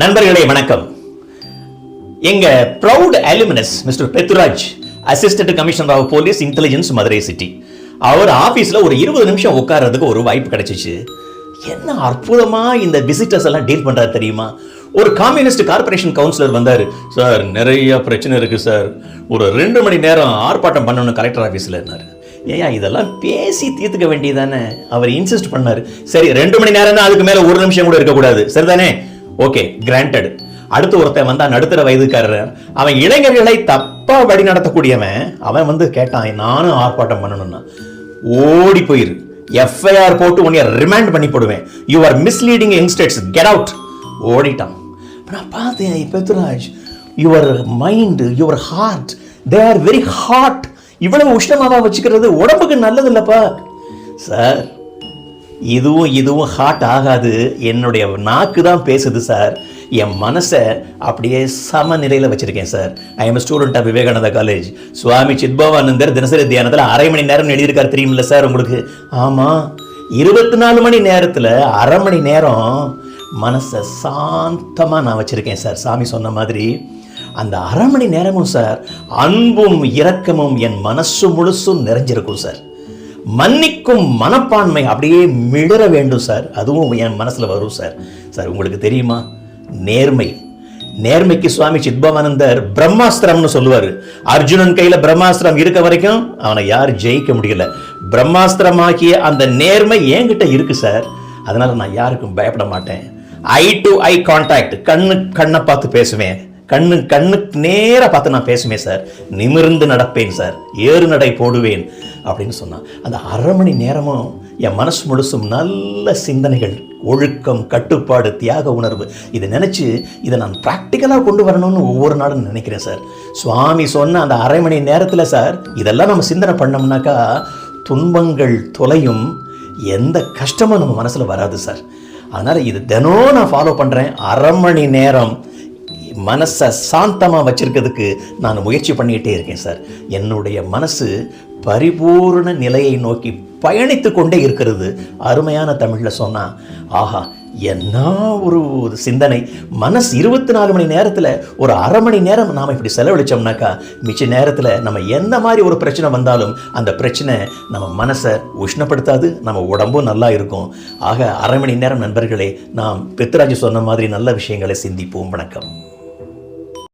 நண்பர்களே வணக்கம். எங்க proud alumnus mister Pethuraj assistant commissioner of police intelligence Madurai city அவர் ஆஃபீஸில் ஒரு இருபது நிமிஷம் உட்கார்றதுக்கு ஒரு வாய்ப்பு கிடைச்சிச்சு. என்ன அற்புதமாக இந்த விசிட்டர்ஸ் எல்லாம் டீல் பண்ணுறாரு தெரியுமா? ஒரு கம்யூனிஸ்ட் கார்ப்பரேஷன் கவுன்சிலர் வந்தார். சார் நிறைய பிரச்சனை இருக்குது சார். ஒரு ரெண்டு மணி நேரம் ஆர்ப்பாட்டம் பண்ணணும் கலெக்டர் ஆஃபீஸில் இருந்தார். ஏயா இதெல்லாம் பேசி தீர்த்துக்க வேண்டியதானே? அவர் இன்சிஸ்ட் பண்ணார். சரி ரெண்டு மணி நேரம் தான் அதுக்கு மேலே ஒரு நிமிஷம் கூட இருக்கக்கூடாது. சரிதானே? ஓகே கிராண்டட் அடுத்து ஒருத்தன் வந்தா நடுத்தர வயதுக்காரர். அவன் இளைஞர்களை தப்பா வழி நடத்தக்கூடியவன் அவன் வந்து கேட்டான் நானும் ஆர்ப்பாட்டம் பண்ணணும்னா. ஓடி போயிரு. எஃப்ஐஆர் போட்டு உன்னைய ரிமாண்ட் பண்ணி போடுவேன். You are misleading youngsters get out ஓடிட்டான். நான் பார்த்தேன் Pethraj your mind your heart they are very hot இவ்வளவு உஷ்ணமாவா வச்சுக்கிறது. உடம்புக்கு நல்லது இல்லப்பா சார் இதுவும் இதுவும் ஹாட் ஆகாது. என்னுடைய நாக்கு தான் பேசுது சார் என் மனசை அப்படியே சமநிலையில் வச்சுருக்கேன் sir I am student of Vivekananda college Swami Chidbhavanandar தினசரி தியானத்தில் அரை மணி நேரம் எழுதியிருக்கார் தெரியுமில்ல சார் உங்களுக்கு? ஆமாம் இருபத்தி நாலு மணி நேரத்தில் அரை மணி நேரம் மனசை சாந்தமாக நான் வச்சுருக்கேன் சார் சாமி சொன்ன மாதிரி. அந்த அரை மணி நேரமும் சார் அன்பும் இரக்கமும் என் மனசு முழுசும் நிறைஞ்சிருக்கும் சார் மன்னிக்கும் மனப்பான்மை அப்படியே மிளற வேண்டும் சார். அதுவும் என் மனசில் வரும் சார். சார் உங்களுக்கு தெரியுமா? நேர்மை. நேர்மைக்கு சுவாமி சித்பவானந்தர் பிரம்மாஸ்திரம்னு சொல்லுவார். அர்ஜுனன் கையில் பிரம்மாஸ்திரம் இருக்க வரைக்கும் அவனை யார் ஜெயிக்க முடியல. பிரம்மாஸ்திரமாகிய அந்த நேர்மை என்கிட்ட இருக்கு சார். அதனால நான் யாருக்கும் பயப்பட மாட்டேன். ஐ டு ஐ கான்டாக்ட் கண்ணு கண்ணை பார்த்து பேசுவேன். கண்ணு கண்ணுக்கு நேராக பார்த்து நான் பேசுவேன் சார். நிமிர்ந்து நடப்பேன் சார். ஏறு நடை போடுவேன் அப்படின்னு சொன்னான். அந்த அரை மணி நேரமும் என் மனசு முழுசும் நல்ல சிந்தனைகள் ஒழுக்கம் கட்டுப்பாடு தியாக உணர்வு இதை நினச்சி இதை நான் ப்ராக்டிக்கலாக கொண்டு வரணும்னு ஒவ்வொரு நாளும் நினைக்கிறேன் சார். சுவாமி சொன்ன அந்த அரை மணி நேரத்தில் சார் இதெல்லாம் நம்ம சிந்தனை பண்ணோம்னாக்கா துன்பங்கள் தொலையும் எந்த கஷ்டமும் நம்ம மனசில் வராது சார். அதனால் இது தினம் நான் ஃபாலோ பண்ணுறேன் அரை மணி நேரம் மனசை சாந்தமாக வச்சிருக்கிறதுக்கு நான் முயற்சி பண்ணிகிட்டே இருக்கேன் சார். என்னுடைய மனசு பரிபூர்ண நிலையை நோக்கி பயணித்து கொண்டே இருக்கிறது. அருமையான தமிழில் சொன்னால் ஆஹா என்ன ஒரு ஒரு சிந்தனை. மனசு இருபத்தி நாலு மணி நேரத்தில் ஒரு அரை மணி நேரம் நாம் இப்படி செலவழிச்சோம்னாக்கா மிச்ச நேரத்தில் நம்ம எந்த மாதிரி ஒரு பிரச்சனை வந்தாலும் அந்த பிரச்சனை நம்ம மனசை உஷ்ணப்படுத்தாது நம்ம உடம்பும் நல்லா இருக்கும். ஆக அரை மணி நேரம் நண்பர்களே நாம் பித்ராஜ் சொன்ன மாதிரி நல்ல விஷயங்களை சிந்திப்போம். வணக்கம்.